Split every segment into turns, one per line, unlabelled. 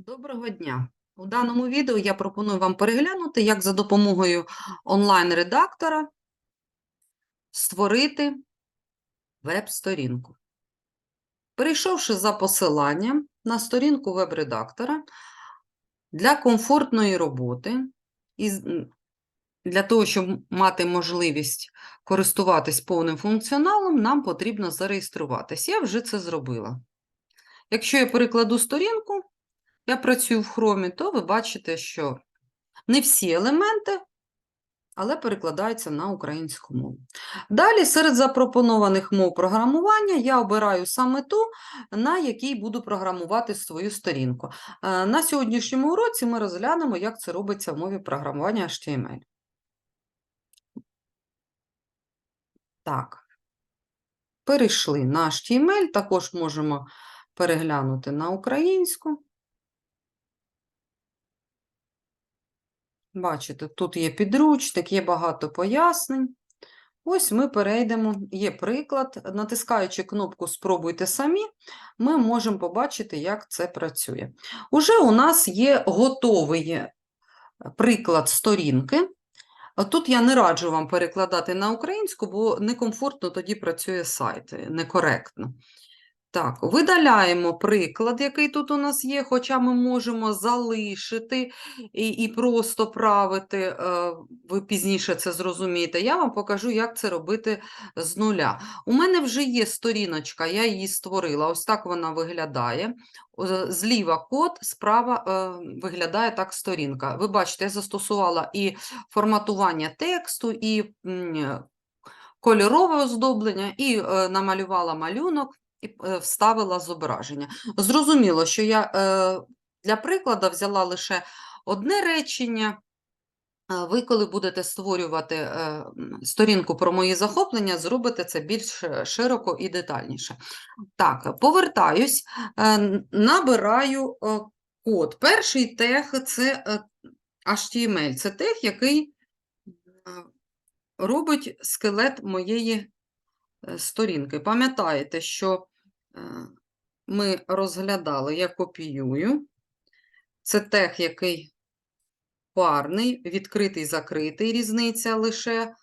Доброго дня! У даному відео я пропоную вам переглянути, як за допомогою онлайн-редактора створити веб-сторінку. Перейшовши за посиланням на сторінку веб-редактора, для комфортної роботи і для того, щоб мати можливість користуватись повним функціоналом, нам потрібно зареєструватись. Я вже це зробила. Якщо я перекладу сторінку, я працюю в Chrome, то ви бачите, що не всі елементи, але перекладаються на українську мову. Далі, серед запропонованих мов програмування, я обираю саме ту, на якій буду програмувати свою сторінку. Е, На сьогоднішньому уроці ми розглянемо, як це робиться в мові програмування HTML. Так, перейшли на HTML, також можемо переглянути на українську. Бачите, тут є підручник, є багато пояснень. Ось ми перейдемо, є приклад. Натискаючи кнопку Спробуйте самі, ми можемо побачити, як це працює. Уже у нас є готовий е, приклад сторінки. Тут я не раджу вам перекладати на українську, бо некомфортно тоді працює сайт, е, некоректно. Так, видаляємо приклад, який тут у нас є, хоча ми можемо залишити і, і просто правити, е, ви пізніше це зрозумієте. Я вам покажу, як це робити з нуля. У мене вже є сторіночка, я її створила. Ось так вона виглядає. Зліва код, справа е, виглядає так сторінка. Ви бачите, я застосувала і форматування тексту, і кольорове оздоблення, і е, намалювала малюнок і е, вставила зображення. Зрозуміло, що я е, для прикладу взяла лише одне речення. Ви, коли будете створювати е, сторінку про мої захоплення, зробите це більш е, широко і детальніше. Так, повертаюсь, е, набираю е, код. Перший тег це е, HTML, це тег, який е, робить скелет моєї е, сторінки. Пам'ятаєте, що е, ми розглядали, я копіюю. Це тег, який парний, відкритий, закритий, різниця лише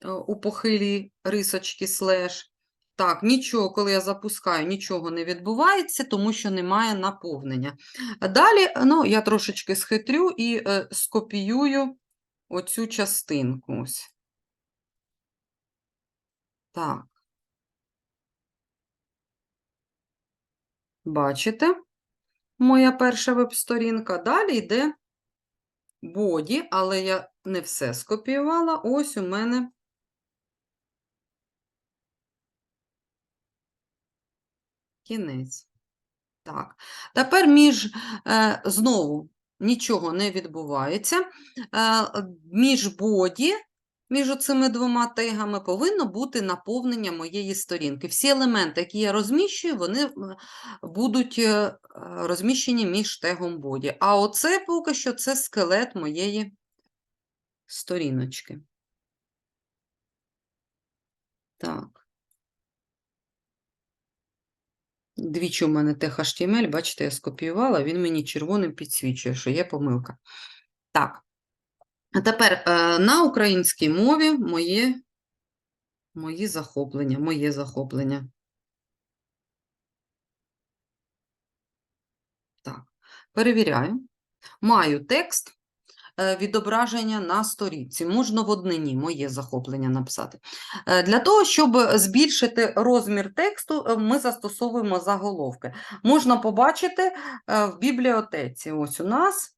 е, у похилій рисочки слеш. Так, нічого, коли я запускаю, нічого не відбувається, тому що немає наповнення. Далі, ну, я трошечки схитрю і е, скопіюю оцю частинку. Ось. Так. Бачите? Моя перша веб-сторінка. Далі йде боді, але я не все скопіювала. Ось у мене кінець. Так. Тепер між е, знову нічого не відбувається. Е, між боді, між оцими двома тегами повинно бути наповнення моєї сторінки. Всі елементи, які я розміщую, вони будуть е, е, розміщені між тегом боді. А оце поки що це скелет моєї сторіночки. Так. Двічі у мене тег HTML, бачите, я скопіювала, він мені червоним підсвічує, що є помилка. Так. А тепер е, на українській мові моє, мої захоплення, моє захоплення. Так, перевіряю. Маю текст е, відображення на сторінці. Можна в однині моє захоплення написати. Е, Для того, щоб збільшити розмір тексту, ми застосовуємо заголовки. Можна побачити в бібліотеці. Ось у нас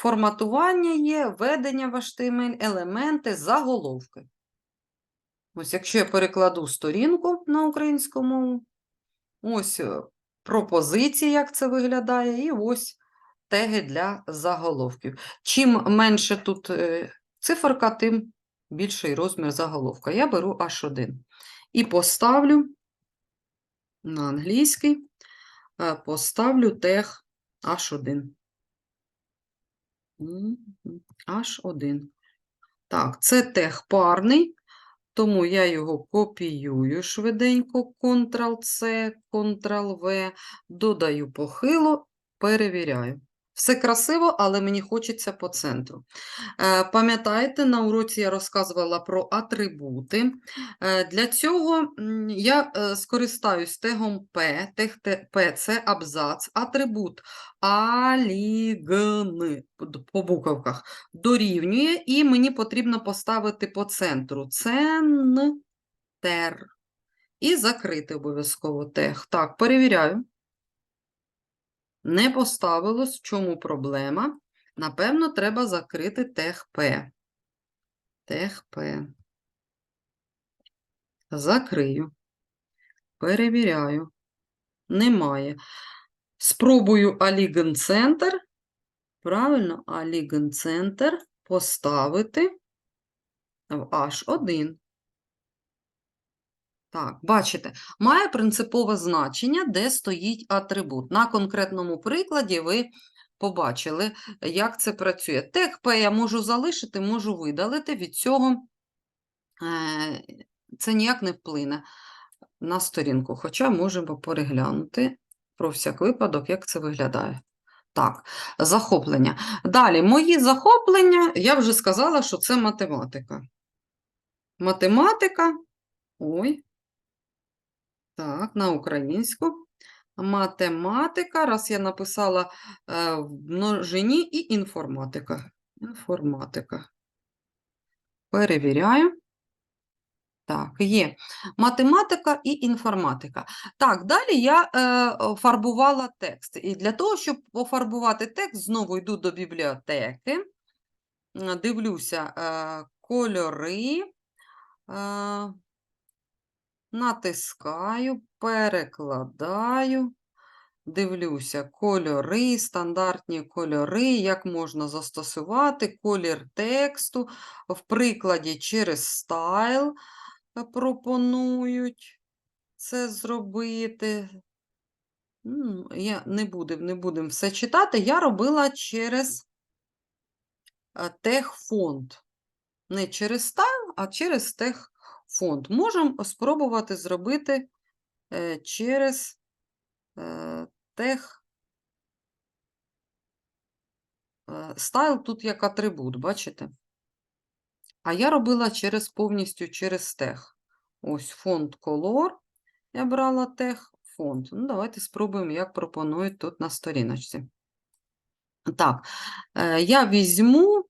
форматування є, введення в HTML, елементи, заголовки. Ось якщо я перекладу сторінку на українську мову, ось е, пропозиції, як це виглядає, і ось теги для заголовків. Чим менше тут е, циферка, тим більший розмір заголовка. Я беру H1 і поставлю на англійський, е, поставлю тег H1. Мгм. H1. Так, це техпарний, тому я його копіюю швиденько, Ctrl-C, Ctrl-V, додаю похило перевіряю. Все красиво, але мені хочеться по центру. Е, Пам'ятаєте, на уроці я розказувала про атрибути. Е, Для цього я е, скористаюсь тегом P. Тег те- P – це абзац, атрибут алігн по буковках дорівнює, і мені потрібно поставити по центру центр. І закрити обов'язково тег. Так, перевіряю. Не поставилось, в чому проблема. Напевно, треба закрити тег П. Тег П. Закрию. Перевіряю. Немає. Спробую алігенцентр. Правильно, алігенцентр поставити в H1. Так, бачите, має принципове значення, де стоїть атрибут. На конкретному прикладі ви побачили, як це працює. Тег я можу залишити, можу видалити. Від цього е, це ніяк не вплине на сторінку, хоча можемо переглянути про всяк випадок, як це виглядає. Так, захоплення. Далі, мої захоплення, я вже сказала, що це математика. Математика. Ой. Так, на українську. Математика, раз я написала е, в множині, і інформатика. Інформатика. Перевіряю. Так, є. Математика і інформатика. Так, далі я е, фарбувала текст. І для того, щоб пофарбувати текст, знову йду до бібліотеки, дивлюся е, кольори. Е, натискаю, перекладаю, дивлюся кольори, стандартні кольори, як можна застосувати колір тексту. В прикладі через стайл пропонують це зробити. Я не будемо не будем все читати. Я робила через е, тег-фонд. Не через стайл, а через тег-фонд. Можемо спробувати зробити е, через е, тег. е, Стайл тут як атрибут, бачите? А я робила через повністю через тег. Ось фонд color. Я брала тег фонд. Ну, давайте спробуємо, як пропонують тут на сторіночці. Так, я візьму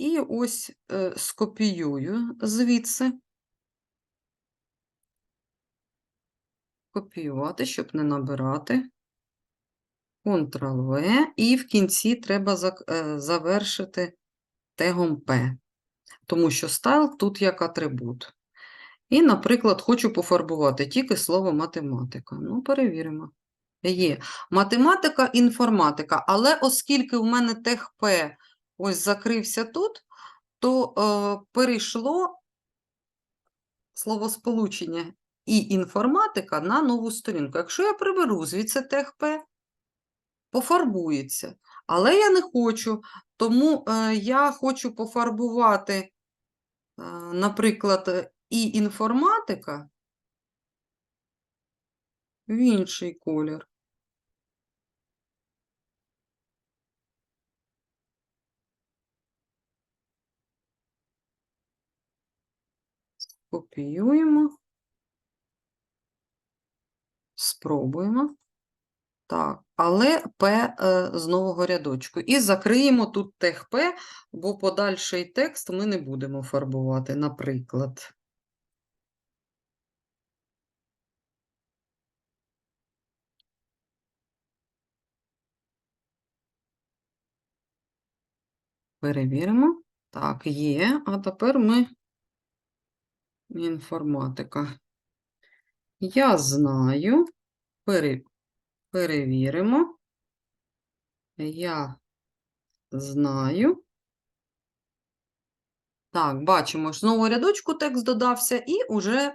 і ось е, скопіюю звідси. Копіювати, щоб не набирати. Ctrl-V. І в кінці треба е, завершити тегом P, тому що стайл тут як атрибут. І, наприклад, хочу пофарбувати тільки слово математика. Ну, перевіримо. Є. Математика, інформатика. Але оскільки в мене тег П ось закрився тут, то е, перейшло словосполучення і інформатика на нову сторінку. Якщо я приберу звідси тег П, пофарбується. Але я не хочу, тому е, я хочу пофарбувати, е, наприклад, і інформатика в інший колір. Копіюємо. Спробуємо. Так, але П е, з нового рядочку. І закриємо тут тег П, бо подальший текст ми не будемо фарбувати, наприклад. Перевіримо. Так, є. А тепер ми інформатика. Я знаю. Пере... Перевіримо. Я знаю. Так, бачимо, знову рядочку текст додався і уже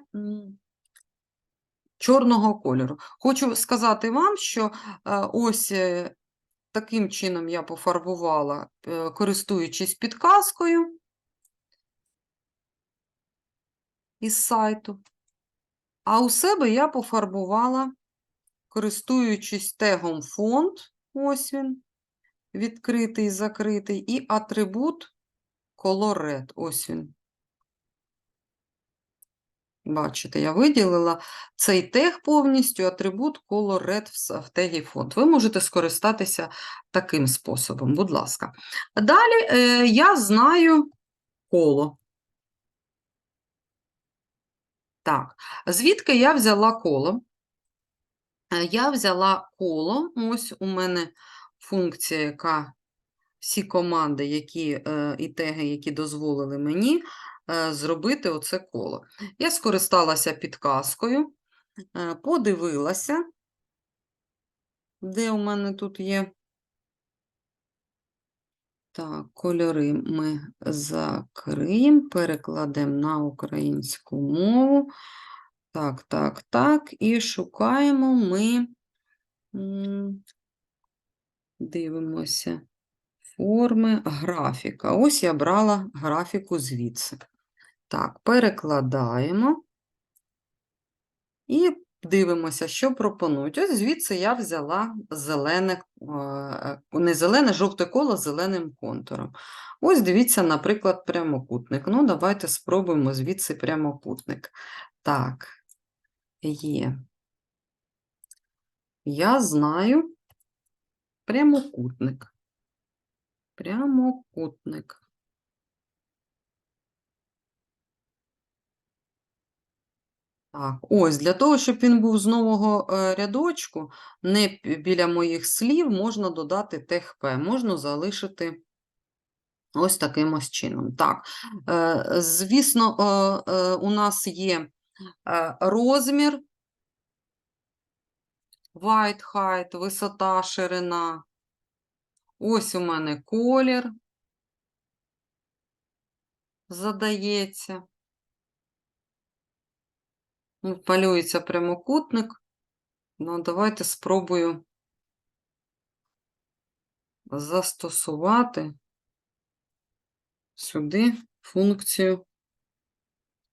чорного кольору. Хочу сказати вам, що е, ось е, таким чином я пофарбувала, е, користуючись підказкою із сайту. А у себе я пофарбувала користуючись тегом фонд, ось він, відкритий, закритий, і атрибут color ось він. Бачите, я виділила цей тег повністю, атрибут color в тегі фонд. Ви можете скористатися таким способом, будь ласка. Далі е, я знаю коло. Так, звідки я взяла коло? Е, Я взяла коло, ось у мене функція, яка всі команди, які, е, і теги, які дозволили мені е, зробити оце коло. Я скористалася підказкою, подивилася, де у мене тут є. Так, кольори ми закриємо, перекладемо на українську мову. Так, так, так. І шукаємо ми, дивимося, форми графіка. Ось я брала графіку звідси. Так, перекладаємо і дивимося, що пропонують. Ось звідси я взяла зелене, е, не зелене, жовте коло з зеленим контуром. Ось дивіться, наприклад, прямокутник. Ну, давайте спробуємо звідси прямокутник. Так, є. Я знаю прямокутник. Прямокутник. Так, ось для того, щоб він був з нового е, рядочку, не біля моїх слів, можна додати тег можна залишити ось таким ось чином. Так, е, звісно, е, у нас є розмір, white height, висота, ширина. Ось у мене колір задається. Ну, Малюється прямокутник. Ну, давайте спробую застосувати сюди функцію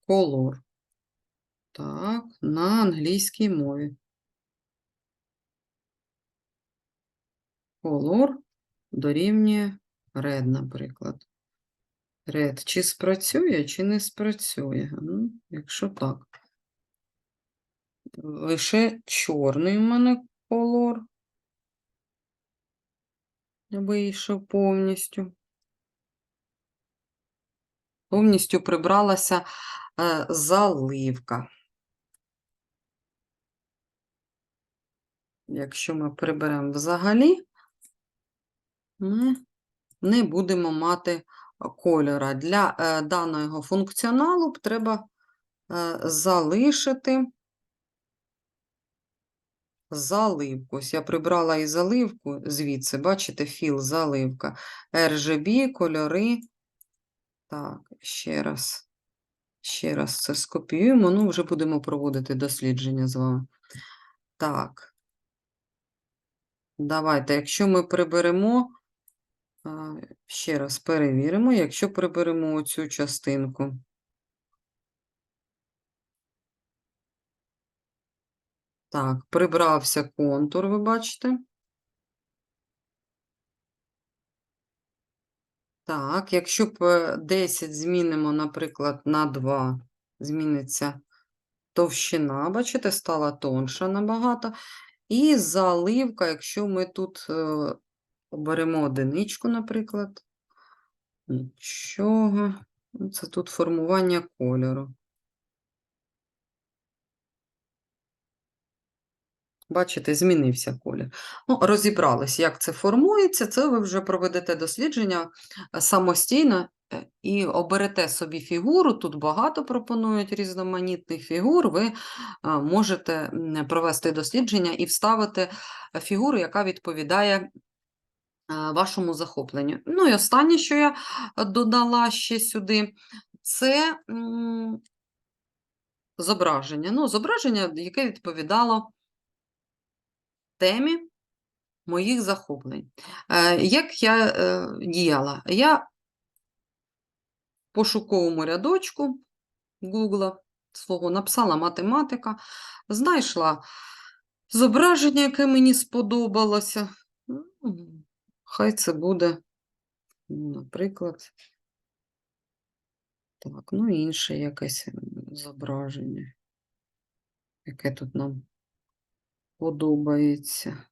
color. Так, на англійській мові. Color дорівнює red, наприклад. Red чи спрацює, чи не спрацює. Ну, якщо так. Лише чорний у мене колор. Вийшов повністю. Повністю прибралася е, заливка. Якщо ми приберемо взагалі, ми не будемо мати кольора. Для е, даного функціоналу треба е, залишити заливку. Ось я прибрала і заливку звідси, бачите, філ заливка. RGB, кольори. Так, ще раз. Ще раз це скопіюємо. Ну, вже будемо проводити дослідження з вами. Так. Давайте, якщо ми приберемо, ще раз перевіримо, якщо приберемо оцю частинку. Так, прибрався контур, ви бачите. Так, якщо б е, 10 змінимо, наприклад, на 2, зміниться товщина, бачите, стала тонша набагато. І заливка, якщо ми тут е, оберемо одиничку, наприклад, нічого. Це тут формування кольору. Бачите, змінився колір. Ну, розібрались, як це формується. Це ви вже проведете дослідження е, самостійно е, і оберете собі фігуру. Тут багато пропонують різноманітних фігур. Ви е, можете провести дослідження і вставити фігуру, яка відповідає вашому захопленню. Ну і останнє, що я додала ще сюди, це зображення. Ну, зображення, яке відповідало темі моїх захоплень. Е, Як я е, діяла? Я в пошуковому рядочку Google свого написала математика, знайшла зображення, яке мені сподобалося. Хай це буде, ну, наприклад, так, ну інше якесь зображення, яке тут нам подобається.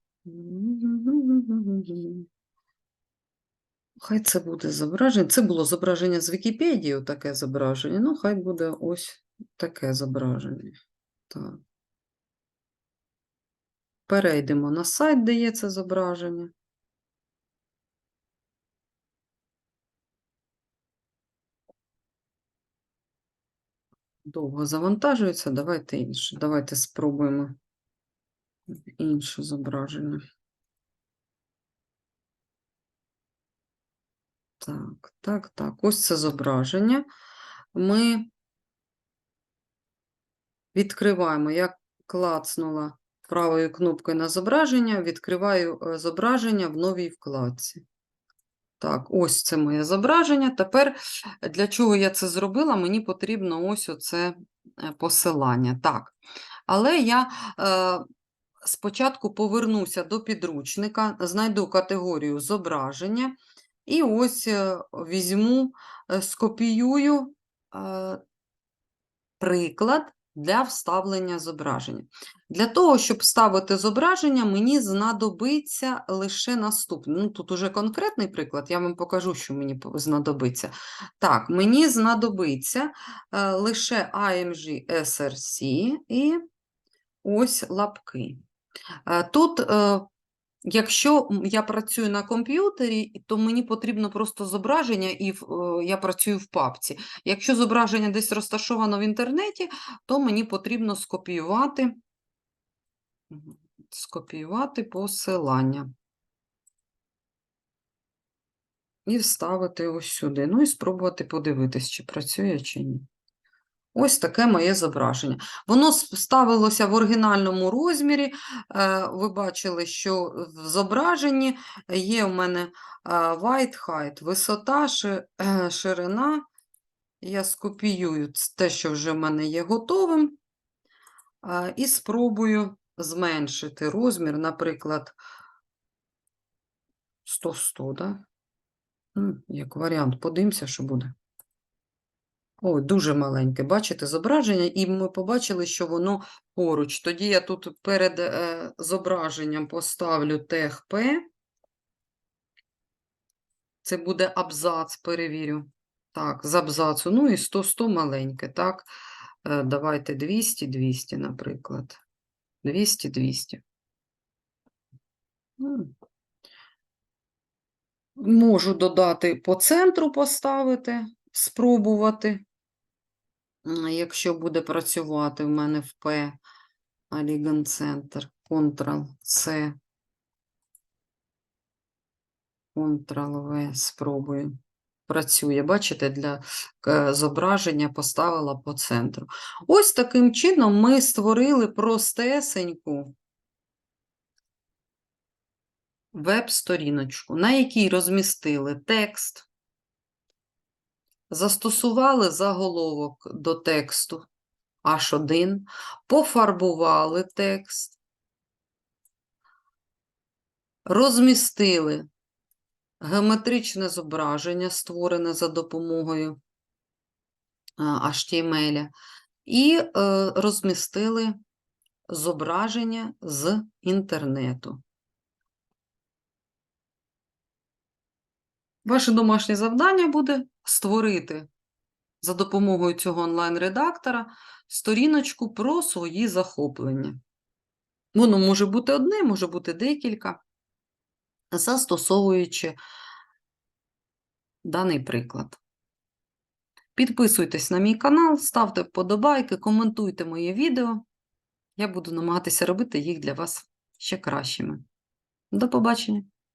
Хай це буде зображення. Це було зображення з Вікіпедії, таке зображення. Ну, хай буде ось таке зображення. Так. Перейдемо на сайт, де є це зображення. Довго завантажується. Давайте інше. Давайте спробуємо інше зображення. Так, так, так. Ось це зображення. Ми відкриваємо. Я клацнула правою кнопкою на зображення, відкриваю е, зображення в новій вкладці. Так, ось це моє зображення. Тепер для чого я це зробила? Мені потрібно ось оце е, посилання. Так. Але я е, спочатку повернуся до підручника, знайду категорію зображення і ось е, візьму, е, скопіюю е, приклад для вставлення зображення. Для того, щоб вставити зображення, мені знадобиться лише наступне. Ну, тут уже конкретний приклад, я вам покажу, що мені знадобиться. Так, мені знадобиться лише IMG SRC і ось лапки. Е, Тут, е, якщо я працюю на комп'ютері, то мені потрібно просто зображення, і е, я працюю в папці. Якщо зображення десь розташовано в інтернеті, то мені потрібно скопіювати, скопіювати посилання. І вставити ось сюди. Ну і спробувати подивитись, чи працює, чи ні. Ось таке моє зображення. Воно ставилося в оригінальному розмірі. Е, Ви бачили, що в зображенні є у мене е, white height, висота, е, ширина. Я скопіюю те, що вже в мене є готовим, і спробую зменшити розмір, наприклад, 100-100, да? Як варіант, подивимося, що буде. Ой, дуже маленьке. Бачите зображення, і ми побачили, що воно поруч. Тоді я тут перед е, зображенням поставлю тег П. Це буде абзац, перевірю. Так, з абзацу. Ну і 100-100 маленьке, так. Е, давайте 200-200, наприклад. 200-200. Можу додати по центру поставити, спробувати. Якщо буде працювати в мене в Alligan Center, Ctrl-C, Ctrl-V, спробую. Працює, бачите, для е, зображення поставила по центру. Ось таким чином ми створили простесеньку веб-сторіночку, на якій розмістили текст, застосували заголовок до тексту H1, пофарбували текст, розмістили геометричне зображення, створене за допомогою HTML, і е, розмістили зображення з інтернету. Ваше домашнє завдання буде створити за допомогою цього онлайн-редактора сторіночку про свої захоплення. Воно може бути одне, може бути декілька, застосовуючи даний приклад. Підписуйтесь на мій канал, ставте вподобайки, коментуйте моє відео. Я буду намагатися робити їх для вас ще кращими. До побачення!